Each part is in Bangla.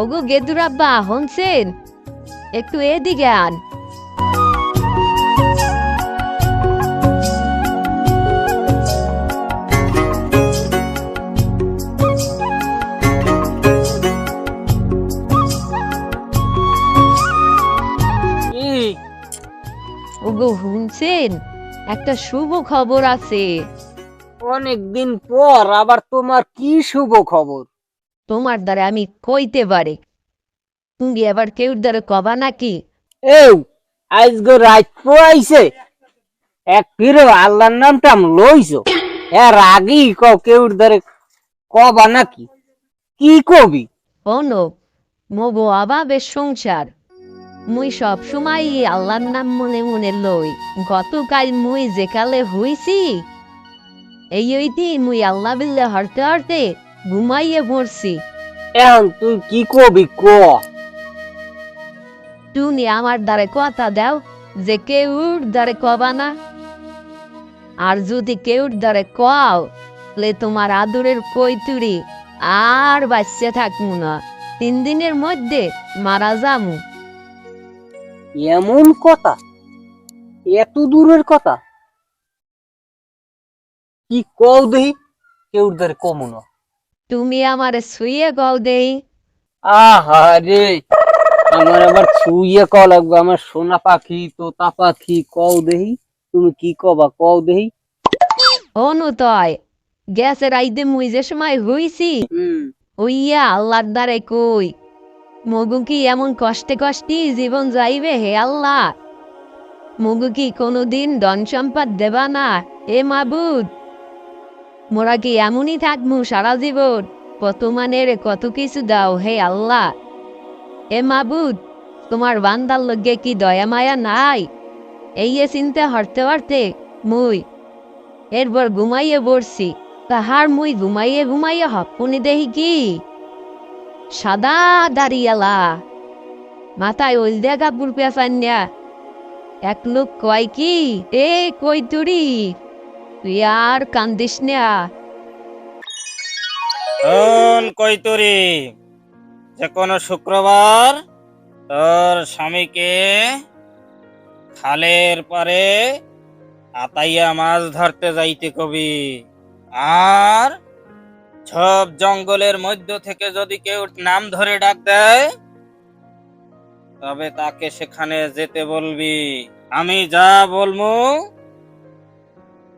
ওগো গেদুরাব্বা হনছেন একটু এদিকে আন। ওগো শুনছেন একটা শুভ খবর আছে। অনেকদিন পর আবার তোমার কি শুভ খবর? তোমার দ্বারা আমি কইতে পারি। তুমি এবার কেউ দ্বারা কবা নাকি? এও আজ গো রাত পোয়াইছে। এক ফিরে আল্লাহর নামটা লইছো। এর আগেই কও কেউ ধরে কবা নাকি? কি কবি? অনু মগো অভাবের সংসার। মুই সব সময় আল্লাহর নাম মনে মনে লই। গতকাল মুই যেকালে হইছি এই ওইটি মুই আল্লাহ বিল্লে হারতে হারতে ঘুমাইয়ে পড়ছি এখন তুই কি কবি ক? তুমি আমার দ্বারে কথা দাও যে কেউর দ্বারে কবা না। আর যদি কেউর দ্বারে কও তাহলে তোমার আদরের কৈতুরি আর বাচ্চা থাকমু না। তিন দিনের মধ্যে মারা যামু। এমন কথা? এত দূরের কথা? কি কও দেহি? কেউ ধরে কমু না। তুমি আমার শুয়ে কও দেই। আহা রে আমার আবার ছুঁয়ে ক লাগবে আমার সোনা পাখি তোতা পাখি কও দেহি তুমি কি কবা কও দেহি অনু তয় গ্যাসের আইদে মুই যে সময় হইছি ওইয়া আল্লাহর দ্বারে কই মগু কি এমন কষ্টে কষ্টে জীবন যাইবে হে আল্লাহ? মগু কি কোনোদিন ধন সম্পদ দেবা না এ মাবুদ? মোরা কি এমনই থাকমু সারা জীবন? কত মানের কত কিছু দাও হে আল্লাহ। এ মাবুদ, তোমার বান্দার লগে কি দয়া মায়া নাই? এই এ চিন্তা হরতে হরতে মুই এরপর ঘুমাইয়ে পড়ছি। তাহার মুই ঘুমাইয়ে ঘুমাইয়ে হপুনি দেহি কি? সাদা দাঁড়িয়ালা, মাথায় ওল দিয়া কাপড় পেঁচান্যা এক লোক কয় কি, এ কই তুরি? তুই কান্দিস না। শোন যে কোনো শুক্রবার তোর স্বামীকে খালের পারে আতাইয়া মাছ ধরতে যাইতে কবি। আর সব জঙ্গলের মধ্য থেকে যদি কেউ নাম ধরে ডাক দেয়, তবে তাকে সেখানে যেতে বলবি। আমি যা বলমু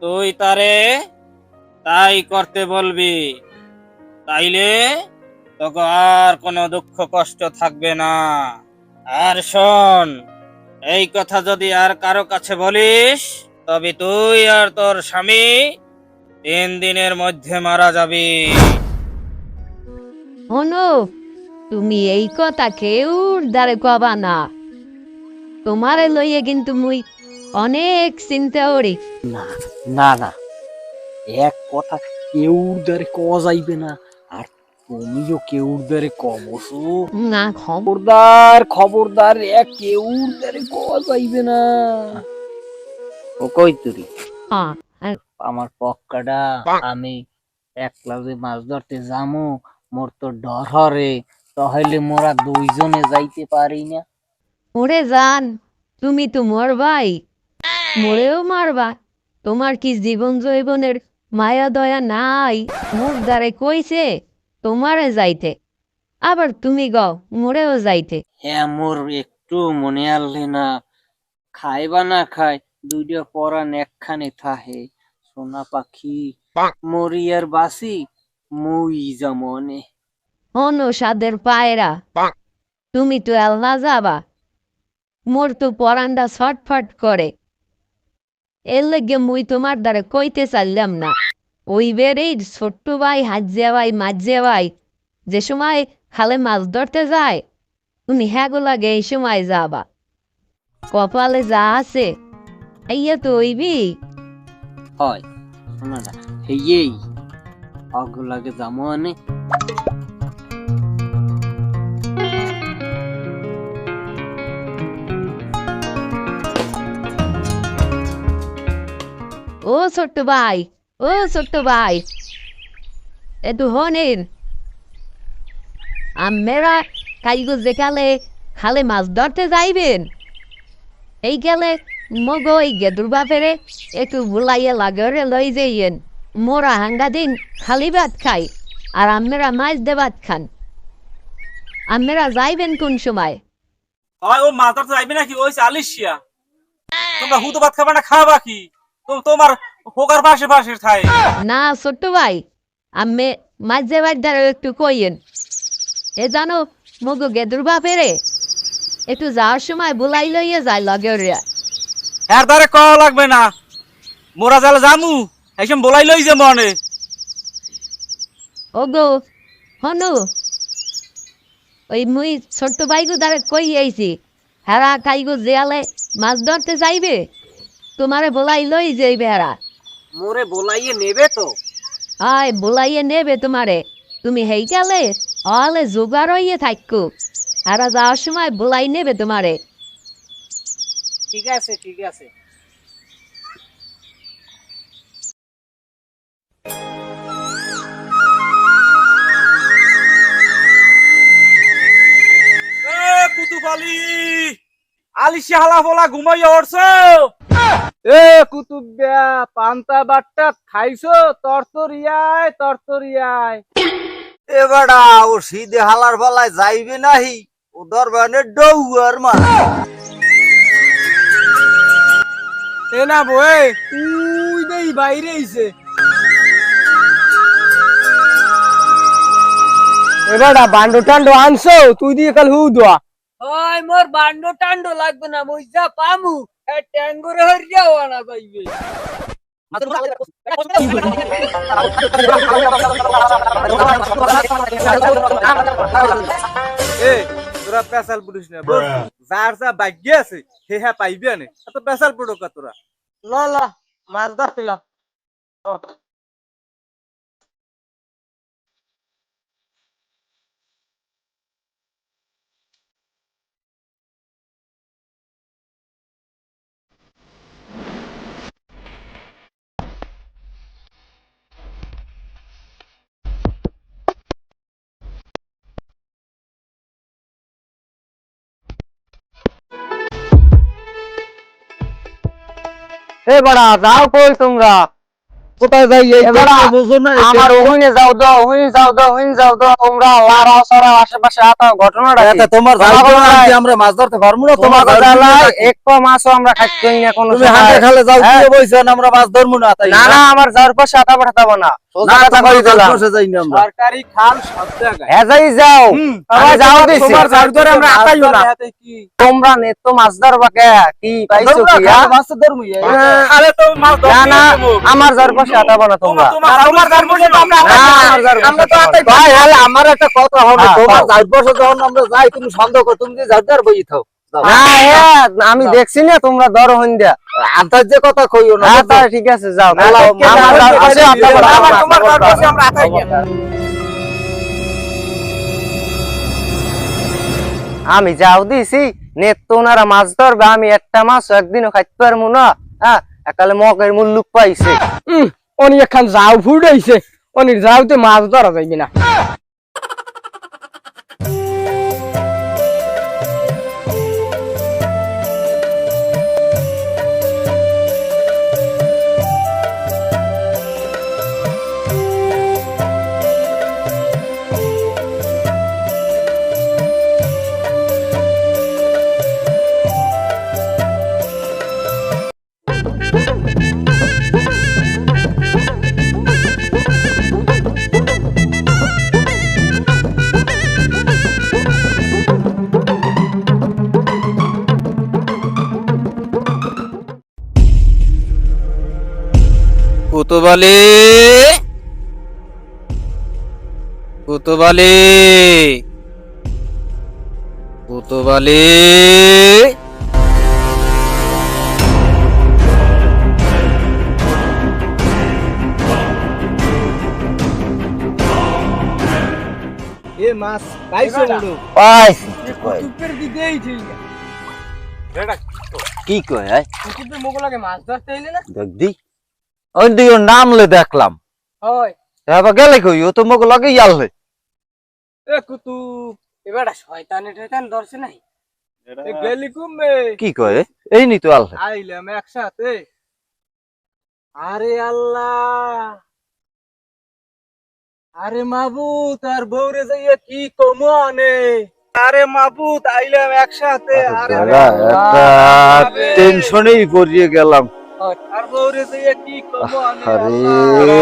তুই তারে তাই করতে বলবি। তাইলে তোকে আর কোনো দুঃখ কষ্ট থাকবে না। আর শোন, এই কথা যদি আর কারও কাছে বলিস, তবে তুই আর তোর স্বামী তিন দিনের মধ্যে মারা যাবি। হনু তুমি এই কথা কেউ দ্বারে কবা না। তোমারে লইয়ে কিন্তু মুই অনেক চিন্তা করি না না না। এক কথা কেউ ধরে কওয়া যাইবে না আর তুমিও কেউ ধরে কবসো না খবরদার খবরদার এক কেউ ধরে কওয়া যাইবে না। ও কই তুরি? আমার পক্কাটা আমি একলা যে মাছ ধরতে যামু মোর তো ডর হরে তাহলে মোরা দুইজনে যাইতে পারি না। ওরে জান তুমি তো মরবাই মরেও মারবা। তোমার কি জীবন জৈবনের মায়া দয়া নাই? মুখ দ্বারে কইছে তোমারে যাইতে। আবার তুমি গাও মরেও যাইতে। হ্যাঁ মোর একটু মনে আনলে না খাইবা না খাই দুইটা পরান একখানে থাহে। সোনা পাখি মরিয়ার বাসি মুই যেমনে হনো সাদের পায়রা। তুমি তো আল্লাহ যাবা। মোর তো পরান্ডা ছটফট করে। এর লেগে মুই তোমার দ্বারা কইতে চাইলাম না। ওই বেরেই ছোট্ট ভাই হাজিয়া ভাই মাঝিয়া ভাই, যে সময় খালে মাছ ধরতে যায় তুমি হ্যাগো লাগে এই সময় যাবা। কপালে যা আছে এইয়া তো ওইবি হয়, শোনা হেই অগ লাগে যেমনে ও ছোট্ট ভাই, ও ছোট্ট ভাই। একটু হনেন আমরা কাইগো যে কালে খালে মাছ ধরতে যাইবেন। এই গেলে মগ ওই গেদুর বাপেরে একটু বুলাইয়ে লাগরে লই যাইয়েন। মোরা হাঙ্গা দিন খালি ভাত খাই, আর আমেরা মাছ দে ভাত খান। আমেরা যাইবেন কোন সময়? ও মাছ ধরতে যাইবে নাকি? ওই আলিশিয়া। তোমরা হুতো ভাত খাবে না, খাবা কি? তোমার হোকার পাশে পাশে থাই না ছোট্ট ভাই আমি মাঝে বাড়িদার একটু কইয়েন। এ জানো মগো গেদুর বাপেরে একটু যাওয়ার সময় বুলাই লইয়ে যায় লগে ওরা। এর দ্বারে কওয়া লাগবে না। মোরা জালে জামু বলাই লই যে মনে। ওগো হনু ওই মুই ছোট্ট ভাইগো দ্বারা কই আইছি? হেরা কাইগো জিয়ালে মাছ ধরতে যাইবে? তোমারে বলাই লই যাইবে হেরা মোরে বলাইয়ে নেবে তো। আয় বলাইয়ে নেবে তোমারে। তুমি হেই গেলে অলে জোগাড় হইয়ে থাকো হেরা যাওয়ার সময় বলাই নেবে তোমারে। ঠিক আছে ঠিক আছে। এ কুতুবালি আলিশিয়া হালা ফলা ঘুমাইয়া উঠছো? এ কুতুবিয়া পান্তা বাট্টা খাইছো? তরতরিয়ায় তরতরিয়ায় এবারা ও সিধে হালার ফালায় যাইবে নাহি ও দরবানে ডৌয়ার মা এ না বই তুই দেই বাইরে আইছে। এবারটা বান্ডো টান্ডো আনছো তুই দিয়ে কাল হু দোয়া। ওই মোর বান্ডো টান্ডো লাগবে না মই যা পামু। এ ট্যাঙ্গুরে হরিয়াও আনা পাইবে এ তোরা পেশাল পুলিশ না বল যার যা ভাগ্য আছে হে হ্যাঁ পাইবি আনে এত পেশাল পড়োকা তোরা ল ল মাছ ধরতে এ বড়া যাও কই তোমরা? কোথায় যাই এই বড়া বুঝো না আমার ওখানে যাও দাও ওখানে যাও দাও ওখানে যাও দাও তোমরা লারা সারা আশেপাশে আতা ঘটনাটা এটা তোমার যাও নাই। আমরা মাছ ধরতে পারমু না? তোমার জ্বালায় এক পা মাছও আমরা খাইতে না কোনো তুমি হাতে খালে যাও কি দিয়ে বইছেন আমরা মাছ ধরমু না তাই না? না আমার যাওয়ার পাশে আতা পাঠাবো না। সোজা না কথা তোমার কই দিলাম। বসে যাই না আমরা। সরকারি খাল সব জায়গায়। হ্যাঁ যাই যাও। আমি যাও দিছি। ধরে আমরা আতাইও না। তোমরা নেত মাছ ধরবা কে? কি পাইছো কি? মাছ তো ধরবো তো মাছ না না আমার যাওয়ার পাশে না তোমরা আমরা তো। ভাই একটা কথা হবে। হ্যাঁ, তোমার। যাই যখন আমরা যাই তুমি সন্দেহ করো তুমি যে যার বই থাও আমি দেখছি না তোমরা ধরো হইন্দা আন্তাজ যে কথা কইও না হ্যাঁ ঠিক আছে যাও। আমি যাও দিছি নেত তো ওনারা মাছ ধরবে আমি একটা মাছ একদিনও খাইতে পারব না। হ্যাঁ একালে মগের মুল্লুক পাইছে। অনি এখান যাও ফুটাইছে অনির যাওতে মাছ ধরা যাইবে না। কুতুবালি। কুতুবালি। কুতুবালি। এ মাছ পাইছো বড় পাইছি। কুতুবের দিকেই ঠিক কি কয়? কুতুবের মুখ লাগে মাছ ধরতে না? দেখ দি ওই দিকে নামলে দেখলাম। হয়। এবার গেলে কই? ও তো মোক লগে ইয়াললে এ এবার শয়তানে ধরছে নাই? এ গেলি কুমে কি কয়? এই নি তো আলহে আইলাম একসাথে। আরে আল্লাহ! আরে মাবুত আর বউরে যাইয়া কি কমো আনে? আরে মাবুত আইলাম একসাথে। আরে টেনশনেই পড়িয়ে গেলাম। আর বউরে যাইয়া কি কমো আরে।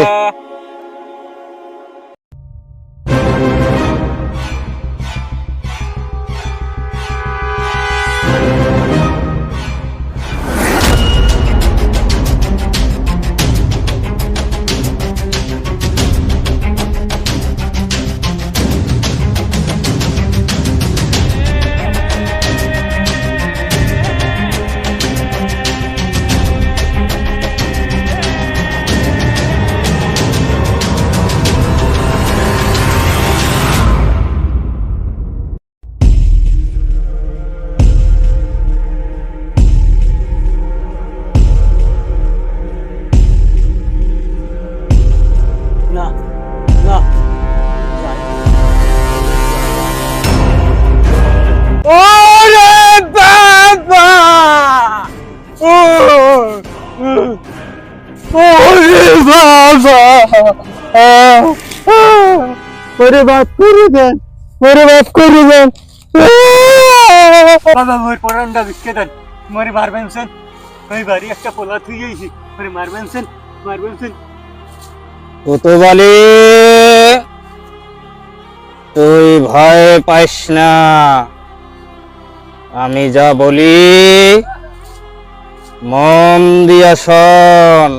বাপ করে দেন বাপ করে দেন বাবা মোর পরান্ডা বিস্কে দেন মরে মারবেন সেন। ওই বাড়ি একটা পোলা থুই আইছি। মরে মারবেন সেন মারবেন সেন। কুতুবালি তুই ভয় পাইস না। আমি যা বলি মন দিয়া শোন।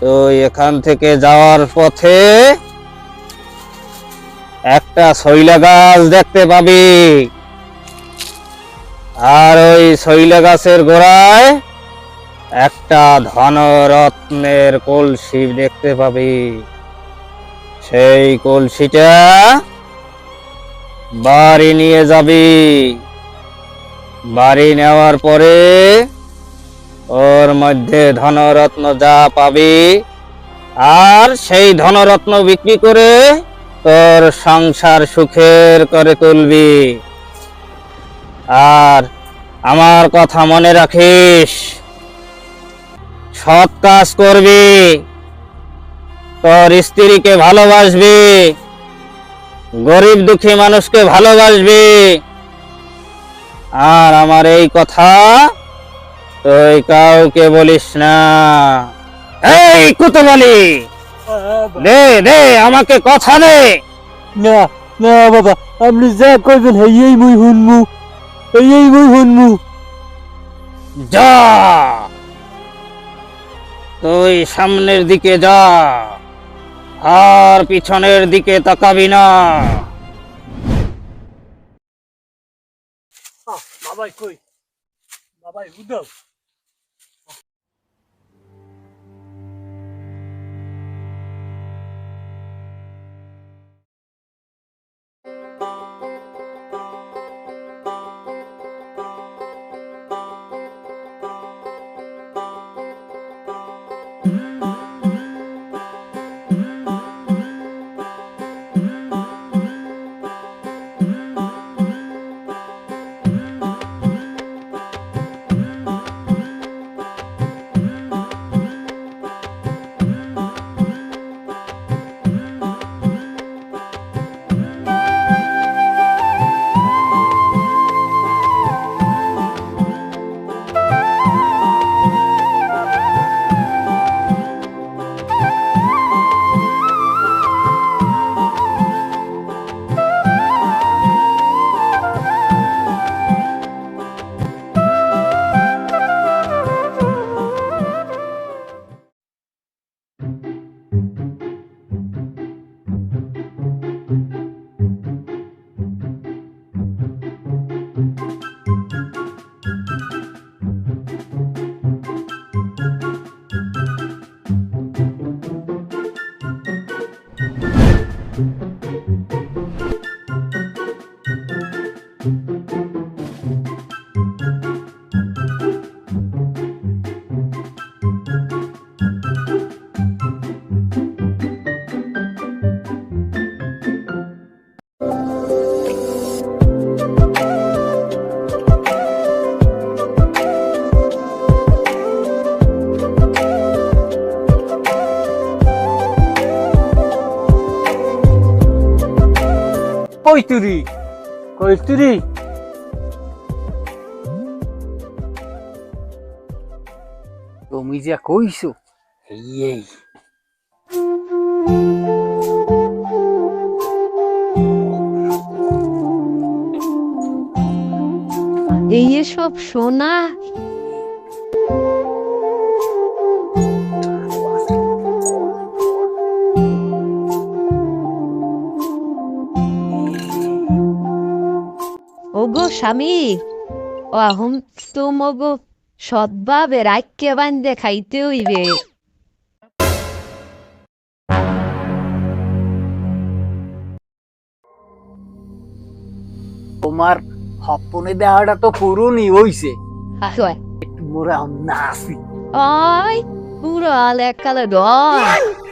তুই এখান থেকে যাওয়ার পথে একটা শৈলা গাছ দেখতে পাবি। আর ওই শৈলা গাছের গোড়ায় একটা ধনরত্নের কলসি দেখতে পাবি। সেই কলসিটা বাড়ি নিয়ে যাবি। বাড়ি নেওয়ার পরে ওর মধ্যে ধনরত্ন যা পাবি, আর সেই ধনরত্ন বিক্রি করে তোর সংসার সুখের করে তুলবি। আর আমার কথা মনে রাখিস, সৎ কাজ করবি, তোর স্ত্রীকে ভালোবাসবি, গরিব দুঃখী মানুষকে ভালোবাসবি। আর আমার এই কথা তুই কাউকে বলিস না। এই কুতবলি দে দে আমাকে কথা দে না না বাবা আপনি যা কইবেন হেই মুই হুনমু মুই হুনমু যা! তুই সামনের দিকে যা আর পিছনের দিকে তাকাবি না। বাবাই কই? বাবাই Mm-hmm. কইতুরি কইতুরি। তুমি যা কইছো এই এই সব সোনা স্বামী। অহম তো মগো সদ্ভাবে রাখকে বান্ধে খাইতে হইবে। তোমার হপনে দেহাটা তো পুরনই হইছে। মোরা না আসি Ay, puro ale calor.